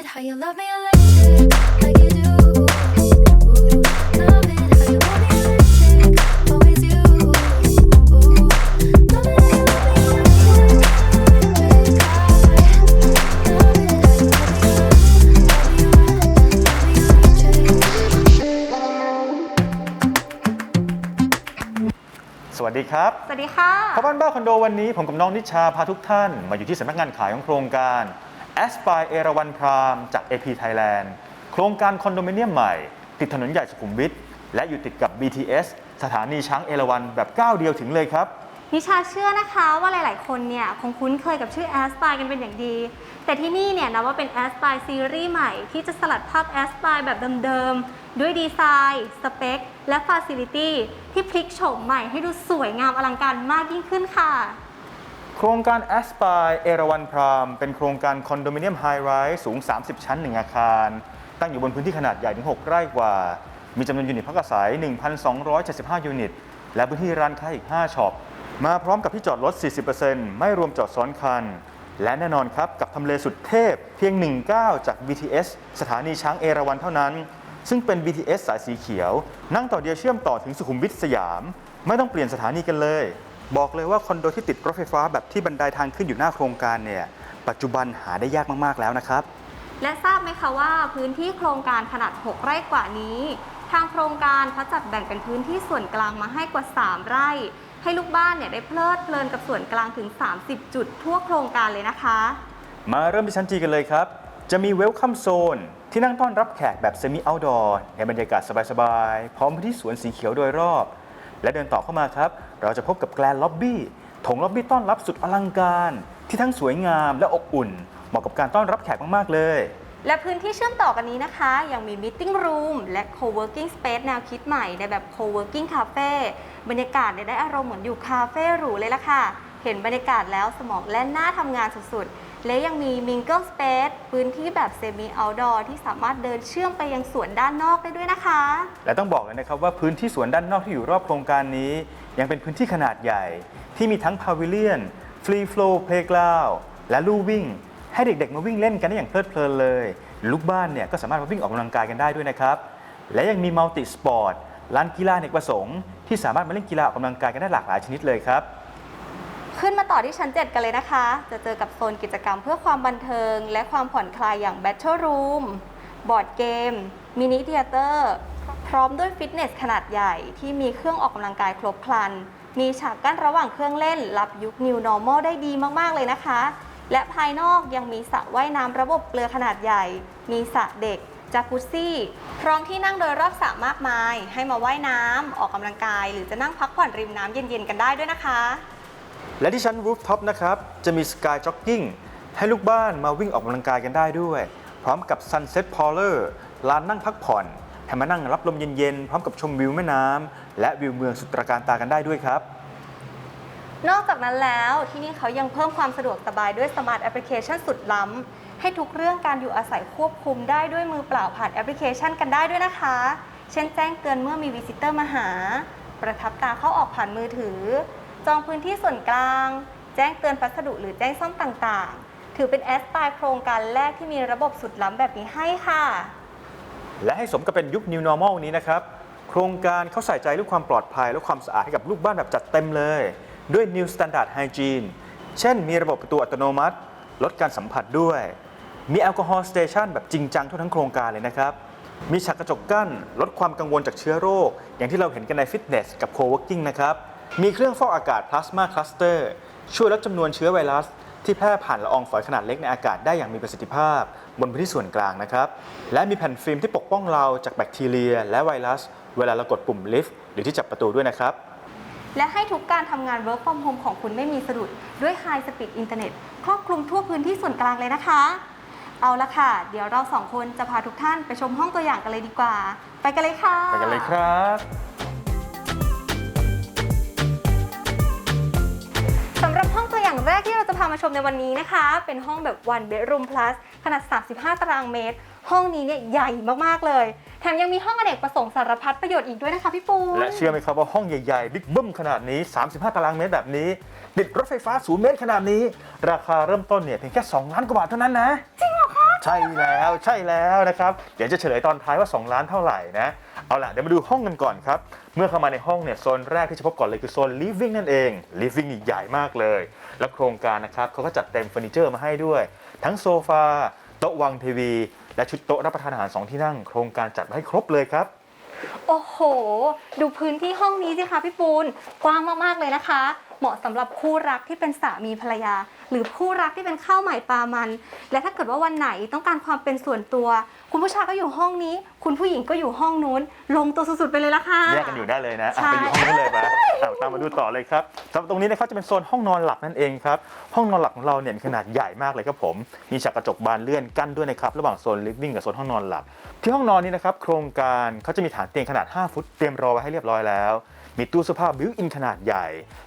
it how you love me electric, like you do. Love it how you want me electric, always you. Love it how you love me electric, love it how you love me electric. สวัสดีครับสวัสดีค่ะพ่อบ้านบ้าคอนโดวันนี้ผมกับน้องนิชาพาทุกท่าน มาอยู่ที่สำนักงานขายของโครงการ Aspire เอราวันพรามจาก AP Thailand โครงการคอนโดมิเนียมใหม่ ติดถนนใหญ่สุขุมวิทและอยู่ติดกับ BTS สถานีช้างเอราวันแบบก้าวเดียวถึงเลยครับ นิชาเชื่อนะคะว่าหลาย ๆ คนเนี่ยคงคุ้นเคยกับชื่อ a s p i r e กันเป็นอย่างดี แต่ที่นี่เนี่ยนับว่าเป็น a s p i r e ซีรีส์ใหม่ที่จะสลัดภาพ a s p i r e แบบเดิม ๆ ด้วยดีไซน์ สเปค และฟ a ซิลิตี้ที่พลิกโฉมใหม่ให้ดูสวยงามอลังการมากยิ่งขึ้นค่ะ โครงการ Aspire เอราวันพรามเป็นโครงการคอนโดมิเนียมไฮไรส์สูง 30 ชั้น 1 อาคาร ตั้งอยู่บนพื้นที่ขนาดใหญ่ถึง 6 ไร่กว่า มีจำนวนยูนิตพักอาศัย 1,275 ยูนิต และพื้นที่ร้านค้าอีก 5ช็อป มาพร้อมกับที่จอดรถ 40%ไม่รวมจอดซ้อนคัน และแน่นอนครับ กับทำเลสุดเทพเพียง1ก้าวจาก BTS สถานีช้างเอราวันเท่านั้น ซึ่งเป็น BTS สายสีเขียว นั่งต่อเดียวเชื่อมต่อถึงสุขุมวิทสยาม ไม่ต้องเปลี่ยนสถานีกันเลย บอกเลยว่าคอนโดที่ติดรถไฟฟ้าแบบที่บันไดทางขึ้นอยู่หน้าโครงการเนี่ยปัจจุบันหาได้ยากมากๆแล้วนะครับ และทราบไหมคะว่าพื้นที่โครงการขนาด 6 ไร่กว่านี้ ทางโครงการเขาจัดแบ่งเป็นพื้นที่ส่วนกลางมาให้กว่า 3 ไร่ ให้ลูกบ้านเนี่ยได้เพลิดเพลินกับส่วนกลางถึง 30 จุดทั่วโครงการเลยนะคะ มาเริ่มที่ชั้นจีกันเลยครับ จะมีเวลคัมโซนที่นั่งต้อนรับแขกแบบเซมิเอาท์ดอร์ในบรรยากาศสบายๆ พร้อมพื้นที่สวนสีเขียวโดยรอบ และเดินต่อเข้ามาครับ เราจะพบกับแกลนล็อบบี้ถงล็อบบี้ต้อนรับสุดอลังการ ที่ทั้งสวยงามและอบอุ่น เหมาะกับการต้อนรับแขกมาก ๆ เลย และพื้นที่เชื่อมต่อกันนี้นะคะ ยังมี Meeting Room และ Co-working Space แนวคิดใหม่ในแบบ Co-working Cafe บรรยากาศเนี่ยได้อารมณ์เหมือนอยู่คาเฟ่หรูเลยล่ะค่ะ เห็นบรรยากาศแล้วสมองแล่นหน้าทำงานสุดๆ และยังมี Mingle Space พื้นที่แบบ Semi Outdoor ที่สามารถเดินเชื่อมไปยังสวนด้านนอกได้ด้วยนะคะ และต้องบอกเลยนะครับว่าพื้นที่สวนด้านนอกที่อยู่รอบโครงการนี้ ยังเป็นพื้นที่ขนาดใหญ่ ที่มีทั้งพาวิเลียนฟรีโฟล์เพลย์กราวและลู่วิ่ง ให้เด็กๆ มาวิ่งเล่นกันได้อย่างเพลิดเพลินเลย ลูกบ้านเนี่ยก็สามารถมาวิ่งออกกำลังกายกันได้ด้วยนะครับ และยังมีมัลติสปอร์ตลานกีฬาเนกประสงค์ที่สามารถมาเล่นกีฬาออกกำลังกายกันได้หลากหลายชนิดเลยครับ ขึ้นมาต่อที่ชั้น 7 กันเลยนะคะ จะเจอกับโซนกิจกรรมเพื่อความบันเทิง และความผ่อนคลายอย่าง Battle Room บอร์ดเกม มินิเทเตอร์ พร้อมด้วยฟิตเนสขนาดใหญ่ที่มีเครื่องออกกำลังกายครบครัน มีฉากกั้นระหว่างเครื่องเล่น รับยุค New Normal ได้ดีมากๆเลยนะคะ และภายนอกยังมีสระว่ายน้ำระบบเกลือขนาดใหญ่ มีสระเด็กจากุซซี่ พร้อมที่นั่งโดยรอบสระมากมาย ให้มาว่ายน้ำออกกำลังกาย หรือจะนั่งพักผ่อนริมน้ำเย็นๆกันได้ด้วยนะคะ และที่ชั้นรูฟท็อปนะครับ จะมีสกายจ็อกกิ้งให้ลูกบ้านมาวิ่งออกกำลังกายกันได้ด้วย พร้อมกับ Sunset Parlor ลานนั่งพักผ่อนให้มานั่งรับลมเย็นๆ พร้อมกับชมวิวแม่น้ำและวิวเมืองสุดตระการตากันได้ด้วยครับ นอกจากนั้นแล้วที่นี่เขายังเพิ่มความสะดวกสบายด้วยสมาร์ทแอปพลิเคชันสุดล้ำให้ทุกเรื่องการอยู่อาศัยควบคุมได้ด้วยมือเปล่าผ่านแอปพลิเคชันกันได้ด้วยนะคะ เช่นแจ้งเตือนเมื่อมีวิสิเตอร์มาหา ประทับตาเข้าออกผ่านมือถือ จองพื้นที่ส่วนกลาง แจ้งเตือนพัสดุหรือแจ้งซ่อมต่างๆ ถือเป็นแอสไตล์โครงการแรกที่มีระบบสุดล้ำแบบนี้ให้ค่ะ และให้สมกับเป็นยุค New Normal นี้นะครับ โครงการเขาใส่ใจเรื่องความปลอดภัย และความสะอาดให้กับลูกบ้านแบบจัดเต็มเลย ด้วย New Standard Hygiene เช่น มีระบบประตูอัตโนมัติ ลดการสัมผัสด้วย มีแอลกอฮอล์สเตชันแบบจริงจังทั่วทั้งโครงการเลยนะครับ มีฉากกระจกกั้น ลดความกังวลจากเชื้อโรค อย่างที่เราเห็นกันในฟิตเนสกับโคเวิร์กิ้งนะครับ มีเครื่องฟอกอากาศพลาสมาคลัสเตอร์ช่วยลดจำนวนเชื้อไวรัส ที่แพร่ผ่านละอองฝอยขนาดเล็กในอากาศได้อย่างมีประสิทธิภาพ บนพื้นที่ส่วนกลางนะครับ และมีแผ่นฟิล์มที่ปกป้องเราจากแบคทีเรีย และไวรัส เวลาเรากดปุ่มลิฟต์หรือที่จับประตูด้วยนะครับ และให้ทุกการทำงาน work from home ของคุณไม่มีสะดุดด้วย high speed internet ครอบคลุมทั่วพื้นที่ส่วนกลางเลยนะคะ เอาละค่ะ เดี๋ยวเราสองคนจะพาทุกท่านไปชมห้องตัวอย่างกันเลยดีกว่า ไปกันเลยค่ะ ไปกันเลยครับ พามาชมในวันนี้นะคะ เป็นห้องแบบ one bedroom plus ขนาด 35 ตารางเมตร ห้องนี้เนี่ยใหญ่มากๆเลย แถมยังมีห้องอเนกประสงค์สารพัดประโยชน์อีกด้วยนะคะพี่ปูและเชื่อไหมครับว่าห้องใหญ่ๆ บิ๊กบึ้มขนาดนี้ 35 ตารางเมตรแบบนี้ติดรถไฟฟ้า 0 เมตรขนาดนี้ ราคาเริ่มต้นเนี่ยเพียงแค่ 2 ล้านกว่าบาทเท่านั้นนะ จริงเหรอคะ ใช่แล้วใช่แล้วนะครับเดี๋ยวจะเฉลยตอนท้ายว่า 2 ล้านเท่าไหร่นะเอาล่ะเดี๋ยวมาดูห้องกันก่อนครับ เมื่อเข้ามาในห้องเนี่ยโซนแรกที่จะพบก่อนเลยคือโซน living นั่นเอง living นี่ใหญ่มากเลย แล้วโครงการนะครับเขาก็จัดเต็มเฟอร์นิเจอร์มาให้ด้วย ทั้งโซฟาโต๊ะวางทีวี และชุดโต๊ะรับประทานอาหารสองที่นั่ง โครงการจัดมาให้ครบเลยครับ โอ้โห ดูพื้นที่ห้องนี้สิคะพี่ปูน กว้างมากๆเลยนะคะ เหมาะสำหรับคู่รักที่เป็นสามีภรรยา หรือคู่รักที่เป็นข้าวใหม่ปลามัน และถ้าเกิดว่าวันไหนต้องการความเป็นส่วนตัว คุณผู้ชายก็อยู่ห้องนี้ คุณผู้หญิงก็อยู่ห้องนู้น ลงตัวสุดๆไปเลยละค่ะแยกกันอยู่ได้เลยนะอะใช่ไปอยู่ห้องนู้นเลยปะ อะตามมาดูต่อเลยครับสำหรับตรงนี้นะครับจะเป็นโซนห้องนอนหลักนั่นเองครับ ห้องนอนหลักของเราเนี่ยมีขนาดใหญ่มากเลยครับผม มีฉากกระจกบานเลื่อนกั้นด้วยนะครับ ระหว่างโซน living กับโซนห้องนอนหลัก ที่ห้องนอนนี้นะครับ โครงการเขาจะมีฐานเตียงขนาด 5 ฟุตเตรียมรอไว้ให้เรียบร้อยแล้ว มีตู้เสื้อผ้าบิวอินขนาดใหญ่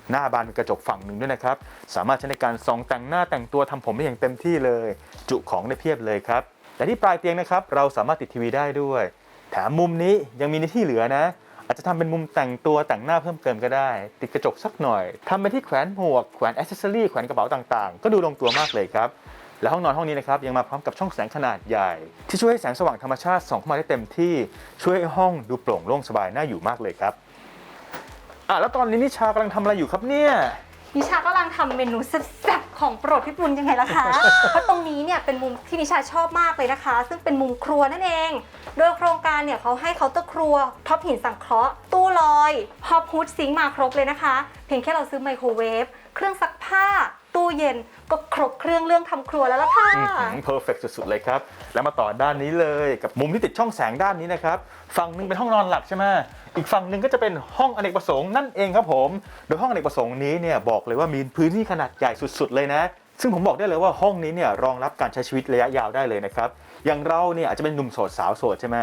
หน้าบานเป็นกระจกฝั่งหนึ่งด้วยนะครับ สามารถใช้ในการส่องแต่งหน้าแต่งตัวทำผมได้อย่างเต็มที่เลย จุของได้เพียบเลยครับ แต่ที่ปลายเตียงนะครับ เราสามารถติดทีวีได้ด้วย แถมมุมนี้ยังมีในที่เหลือนะ อาจจะทำเป็นมุมแต่งตัวแต่งหน้าเพิ่มเติมก็ได้ ติดกระจกสักหน่อยทำไปที่แขวนหมวกแขวนอ c เซสซอรี่แขวนกระเป๋าต่างๆ ก็ดูลงตัวมากเลยครับและห้องนอนห้องนี้นะครับยังมาพร้อมกับช่องแสงขนาดใหญ่ ที่ช่วยให้แสงสว่างธรรมชาติส่องเข้ามาได้เต็มที่ช่วยให้ห้องดูโปร่งโล่งสบายน่าอยู่มากเลยครับอะแล้วตอนนี้นิชากำลังทำอะไรอยู่ครับเนี่ย นิชากำลังทำเมนูแซ่บๆของโปรดพี่ปุณยังไงล่ะคะ เพราะตรงนี้เนี่ยเป็นมุมที่นิชาชอบมากเลยนะคะ ซึ่งเป็นมุมครัวนั่นเอง โดยโครงการเนี่ยเขาให้เคาน์เตอร์ครัวท็อปหินสังเคราะห์ตู้ลอยฮอปฮูดซิงค์มาครบเลยนะคะ เพียงแค่เราซื้อไมโครเวฟเครื่องซักผ้าตู้ เย็นก็ครบเครื่องเรื่องทำครัวแล้วล่ะค่ะ เพอร์เฟกสุดๆเลยครับ แล้วมาต่อด้านนี้เลยกับมุมที่ติดช่องแสงด้านนี้นะครับ ฝั่งหนึ่งเป็นห้องนอนหลักใช่ไหมอีกฝั่งหนึ่งก็จะเป็นห้องอเนกประสงค์นั่นเองครับผม โดยห้องอเนกประสงค์นี้เนี่ยบอกเลยว่ามีพื้นที่ขนาดใหญ่สุดๆเลยนะ ซึ่งผมบอกได้เลยว่าห้องนี้เนี่ยรองรับการใช้ชีวิตระยะยาวได้เลยนะครับ อย่างเราเนี่ยอาจจะเป็นหนุ่มโสดสาวโสดใช่ไหม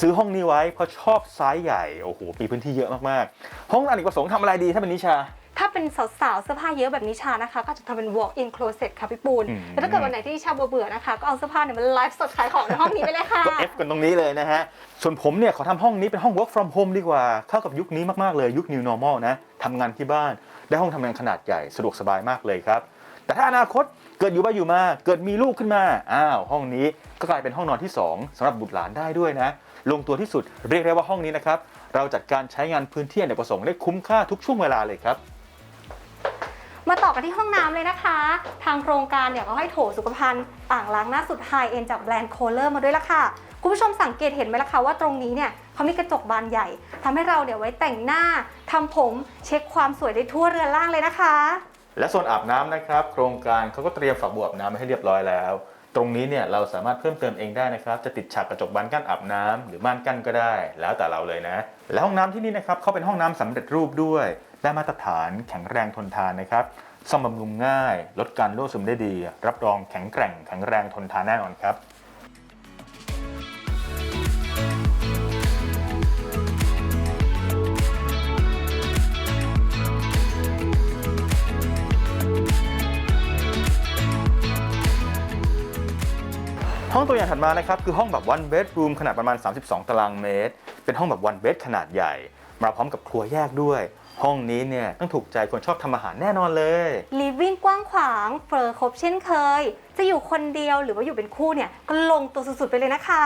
ซื้อห้องนี้ไว้เพราะชอบไซส์ใหญ่ โอ้โห มีพื้นที่เยอะมากๆ ห้องอเนกประสงค์ทำอะไรดีถ้าเป็นนิชา ถ้าเป็นสาวๆเสื้อผ้าเยอะแบบนิชานะคะ ก็จะทำเป็น walk in closet ค่ะพี่ปูนอืม แล้วถ้าเกิดวันไหนที่นิชาเบื่อๆนะคะ ก็เอาเสื้อผ้าเนี่ยมาไลฟ์สดขายของในห้องนี้ไปเลยค่ะ ก็ F กันตรงนี้เลยนะฮะ ส่วนผมเนี่ยขอทำห้องนี้เป็นห้อง work from home ดีกว่า เข้ากับยุคนี้มาก ๆ เลยยุค new normal นะทำงานที่บ้าน ได้ห้องทำงานขนาดใหญ่สะดวกสบายมากเลยครับ แต่ถ้าอนาคตเกิดอยู่ไปอยู่มา เกิดมีลูกขึ้นมา อ้าว ห้องนี้ก็กลายเป็นห้องนอนที่ 2สำหรับบุตรหลานได้ด้วยนะ ลงตัวที่สุดเรียกได้ว่าห้องนี้นะครับ เราจัดการใช้งานพื้นที่อเนกประสงค์ได้คุ้มค่าทุกช่วงเวลาเลยครับ มาต่อกันที่ห้องน้ำเลยนะคะ ทางโครงการเนี่ยเขาให้โถสุขภัณฑ์อ่างล้างหน้าสุดไฮเอ็นจากแบรนด์โคเลอร์มาด้วยละค่ะ คุณผู้ชมสังเกตเห็นไหมล่ะคะว่าตรงนี้เนี่ยเขามีกระจกบานใหญ่ทำให้เราเนี่ยไว้แต่งหน้าทำผมเช็คความสวยได้ทั่วเรือนล่างเลยนะคะ และโซนอาบน้ำนะครับ โครงการเขาก็เตรียมฝักบัวอาบน้ำไว้ให้เรียบร้อยแล้วตรงนี้เนี่ยเราสามารถเพิ่มเติมเองได้นะครับ จะติดฉากกระจกบานกั้นอาบน้ำหรือม่านกั้นก็ได้ แล้วแต่เราเลยนะ และห้องน้ำที่นี่นะครับเขาเป็นห้องน้ำสำเร็จรูปด้วย ได้มาตรฐานแข็งแรงทนทานนะครับซ่อมบำรุงง่าย ลดการรั่วซึมได้ดี รับรองแข็งแกร่งแข็งแรงทนทานแน่นอนครับห้องตัวอย่างถัดมานะครับคือห้องแบบ one bedroom ขนาดประมาณ 32 ตารางเมตร เป็นห้องแบบ one bed ขนาดใหญ่ มาพร้อมกับครัวแยกด้วย ห้องนี้เนี่ยต้องถูกใจคนชอบทำอาหารแน่นอนเลย ลิฟวิ่งกว้างขวางเฟอร์ครบเช่นเคย จะอยู่คนเดียวหรือว่าอยู่เป็นคู่เนี่ยก็ลงตัวสุดๆไปเลยนะคะ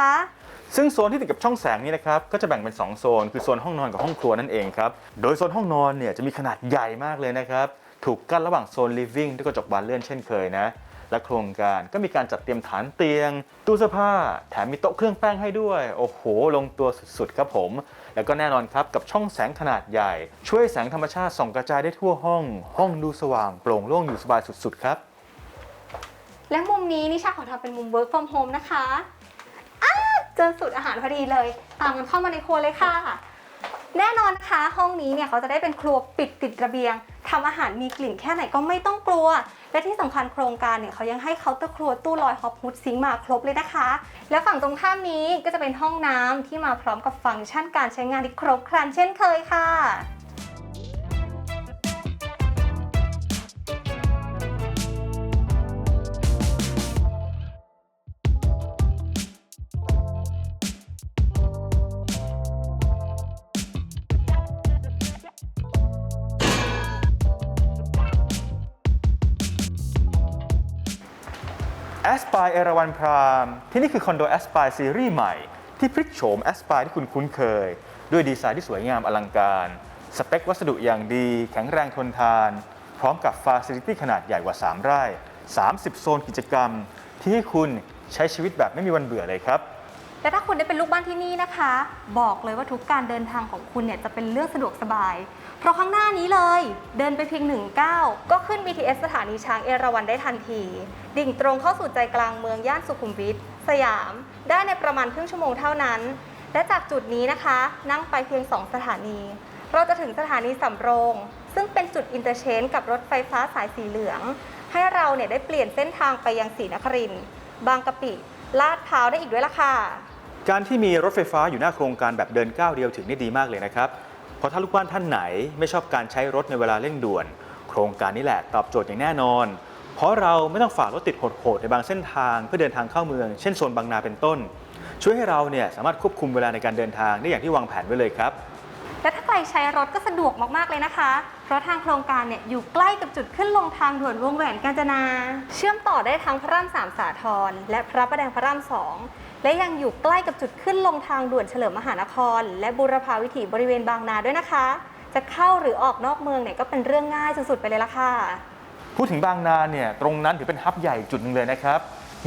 ซึ่งโซนที่ติดกับช่องแสงนี้นะครับก็จะแบ่งเป็น 2 โซน คือโซนห้องนอนกับห้องครัวนั่นเองครับโดยโซนห้องนอนเนี่ยจะมีขนาดใหญ่มากเลยนะครับถูกกั้นระหว่างโซน living ด้วยกระจกบานเลื่อนเช่นเคยนะและโครงการก็มีการจัดเตรียมฐานเตียง ตู้เสื้อผ้า แถมมีโต๊ะเครื่องแป้งให้ด้วย โอ้โห ลงตัวสุดๆ ครับผม แล้วก็แน่นอนครับกับช่องแสงขนาดใหญ่ ช่วยแสงธรรมชาติส่องกระจายได้ทั่วห้อง ห้องดูสว่างโปร่งโล่งอยู่สบายสุดๆครับ และมุมนี้นิชาขอทำเป็นมุม work from home นะคะอ้าเจอสูตรอาหารพอดีเลย ตามกันเข้ามาในครัวเลยค่ะ แน่นอนนะคะห้องนี้เนี่ยเขาจะได้เป็นครัวปิดติดระเบียง ทำอาหารมีกลิ่นแค่ไหนก็ไม่ต้องกลัว และที่สำคัญโครงการเนี่ยเขายังให้เคาน์เตอร์ครัวตู้ลอยฮอปฮูดซิงมาครบเลยนะคะ และฝั่งตรงข้ามนี้ก็จะเป็นห้องน้ำที่มาพร้อมกับฟังก์ชันการใช้งานที่ครบครันเช่นเคยค่ะ a s p i r e เอราวันพรามที่นี่คือคอนโด a s p i r e ซีรีส์ใหม่ ที่พลิกโฉม a s p i r e ที่คุณคุ้นเคย ด้วยดีไซน์ที่สวยงามอลังการ สเปควัสดุอย่างดี แข็งแรงทนทาน พร้อมกับฟาซิลิตี้ขนาดใหญ่กว่า 3 ไร่ 30 โซนกิจกรรม ที่ให้คุณใช้ชีวิตแบบไม่มีวันเบื่อเลยครับ และถ้าคุณได้เป็นลูกบ้านที่นี่นะคะ บอกเลยว่าทุกการเดินทางของคุณเนี่ยจะเป็นเรื่องสะดวกสบาย เพราะข้างหน้านี้เลย เดินไปเพียงหนึ่งก้าวก็ขึ้น BTS สถานีช้างเอราวัณได้ทันที ดิ่งตรงเข้าสู่ใจกลางเมืองย่านสุขุมวิทสยาม ได้ในประมาณครึ่งชั่วโมงเท่านั้น และจากจุดนี้นะคะ นั่งไปเพียง 2 สถานี เราจะถึงสถานีสำโรง ซึ่งเป็นจุดอินเตอร์เชนกับรถไฟฟ้าสายสีเหลือง ให้เราเนี่ยได้เปลี่ยนเส้นทางไปยังศรีนครินทร์บางกะปิ ลาดพร้าวได้อีกด้วยล่ะค่ะ การที่มีรถไฟฟ้าอยู่หน้าโครงการแบบเดินก้าวเดียวถึงนี่ดีมากเลยนะครับ เพราะถ้าลูกบ้านท่านไหนไม่ชอบการใช้รถในเวลาเร่งด่วน โครงการนี้แหละตอบโจทย์อย่างแน่นอน เพราะเราไม่ต้องฝ่ารถติดโหดๆในบางเส้นทาง เพื่อเดินทางเข้าเมือง เช่นโซนบางนาเป็นต้น ช่วยให้เราเนี่ยสามารถควบคุมเวลาในการเดินทางได้อย่างที่วางแผนไว้เลยครับและถ้าใครใช้รถก็สะดวกมาก ๆ เลยนะคะ เพราะทางโครงการเนี่ยอยู่ใกล้กับจุดขึ้นลงทางด่วนวงแหวนกาญจนา เชื่อมต่อได้ทั้งพระรามสามสาทรและพระประแดงพระรามสอง และยังอยู่ใกล้กับจุดขึ้นลงทางด่วนเฉลิมมหานคร และบูรพาวิถีบริเวณบางนาด้วยนะคะ จะเข้าหรือออกนอกเมืองเนี่ยก็เป็นเรื่องง่ายสุดๆไปเลยละค่ะ พูดถึงบางนาเนี่ยตรงนั้นถือเป็นฮับใหญ่จุดหนึ่งเลยนะครับ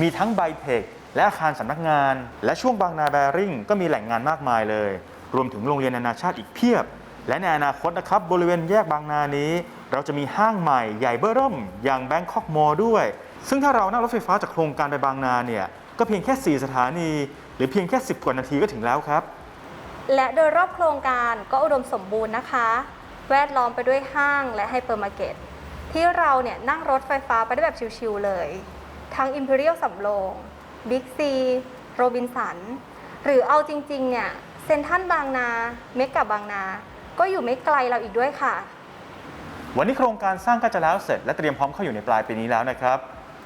มีทั้งไบเทคและอาคารสำนักงาน และช่วงบางนาแบริ่งก็มีแหล่งงานมากมายเลย รวมถึงโรงเรียนนานาชาติอีกเพียบ และในอนาคตนะครับบริเวณแยกบางนานี้ เราจะมีห้างใหม่ใหญ่เบ้อเริ่ม อย่างแบงคอกมอลด้วย ซึ่งถ้าเรานั่งรถไฟฟ้าจากโครงการไปบางนาเนี่ย ก็เพียงแค่ 4 สถานี หรือเพียงแค่ 10 กว่านาทีก็ถึงแล้วครับ และโดยรอบโครงการก็อุดมสมบูรณ์นะคะ แวดล้อมไปด้วยห้างและไฮเปอร์มาร์เก็ตที่เราเนี่ยนั่งรถไฟฟ้าไปได้แบบชิวๆเลย ทั้ง Imperial สำโรง Big C โรบินสัน หรือเอาจริงๆ เนี่ยเซ็นทรัลบางนา เมกะบางนา ก็อยู่ไม่ไกลเราอีกด้วยค่ะ วันนี้โครงการสร้างก็จะแล้วเสร็จและเตรียมพร้อมเข้าอยู่ในปลายปีนี้แล้วนะครับ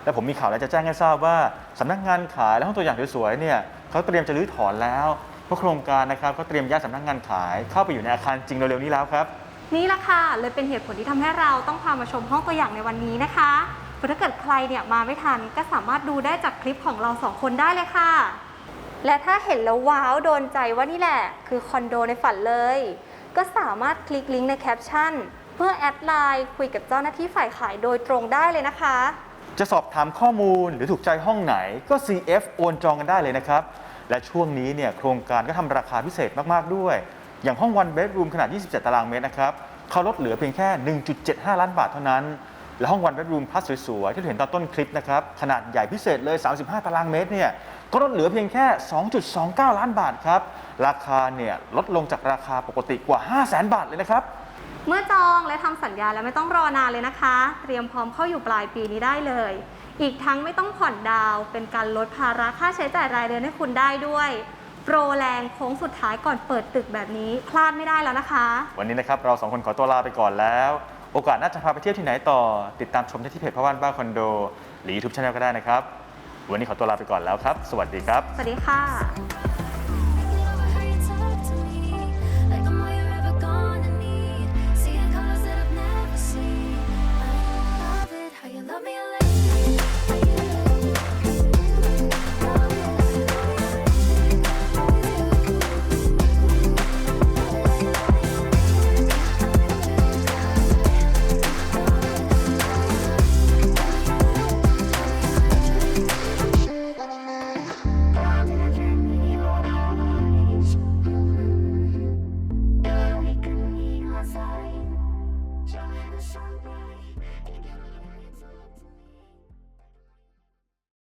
และผมมีข่าวและจะแจ้งให้ทราบว่าสำนักงานขายและห้องตัวอย่างสวยๆเนี่ยเขาเตรียมจะรื้อถอนแล้วเพราะโครงการนะครับเขาเตรียมย้ายสำนักงานขาย เข้าไปอยู่ในอาคารจริงเร็วๆนี้แล้วครับนี่ละค่ะเลยเป็นเหตุผลที่ทำให้เราต้องพามาชมห้องตัวอย่างในวันนี้นะคะเพราะถ้าเกิดใครเนี่ยมาไม่ทันก็สามารถดูได้จากคลิปของเราสองคนได้เลยค่ะ และถ้าเห็นแล้วว้าวโดนใจว่านี่แหละ คือคอนโดในฝันเลย ก็สามารถคลิกลิงก์ในแคปชั่น เพื่อแอดไลน์คุยกับเจ้าหน้าที่ฝ่ายขายโดยตรงได้เลยนะคะ จะสอบถามข้อมูลหรือถูกใจห้องไหนก็ CF โอนจองกันได้เลยนะครับ และช่วงนี้เนี่ยโครงการก็ทำราคาพิเศษมาก ๆ ด้วย อย่างห้อง one bedroom ขนาด 27 ตารางเมตรนะครับเขาลดเหลือเพียงแค่ 1.75 ล้านบาทเท่านั้น และห้อง one bedroom plus สวยๆ ที่เราเห็นตอนต้นคลิปนะครับ ขนาดใหญ่พิเศษเลย 35 ตารางเมตรเนี่ยก็ลดเหลือเพียงแค่ 2.29 ล้านบาทครับ ราคาเนี่ยลดลงจากราคาปกติกว่า 5 0 0 0 0 0 บาทเลยนะครับ เมื่อจองและทำสัญญาแล้วไม่ต้องรอนานเลยนะคะ เตรียมพร้อมเข้าอยู่ปลายปีนี้ได้เลย อีกทั้งไม่ต้องผ่อนดาวน์เป็นการลดภาระค่าใช้จ่ายรายเดือนให้คุณได้ด้วย โปรแรงโค้งสุดท้ายก่อนเปิดตึกแบบนี้ พลาดไม่ได้แล้วนะคะ วันนี้นะครับเราสองคนขอตัวลาไปก่อนแล้ว โอกาสหน่าจะพาไปเที่ยวที่ไหนต่อ ติดตามชมได้ที่เพจพ่อบ้านบ้านคอนโด หรือ YouTube Channel ก็ได้นะครับ วันนี้ขอตัวลาไปก่อนแล้วครับ สวัสดีครับ สวัสดีค่ะ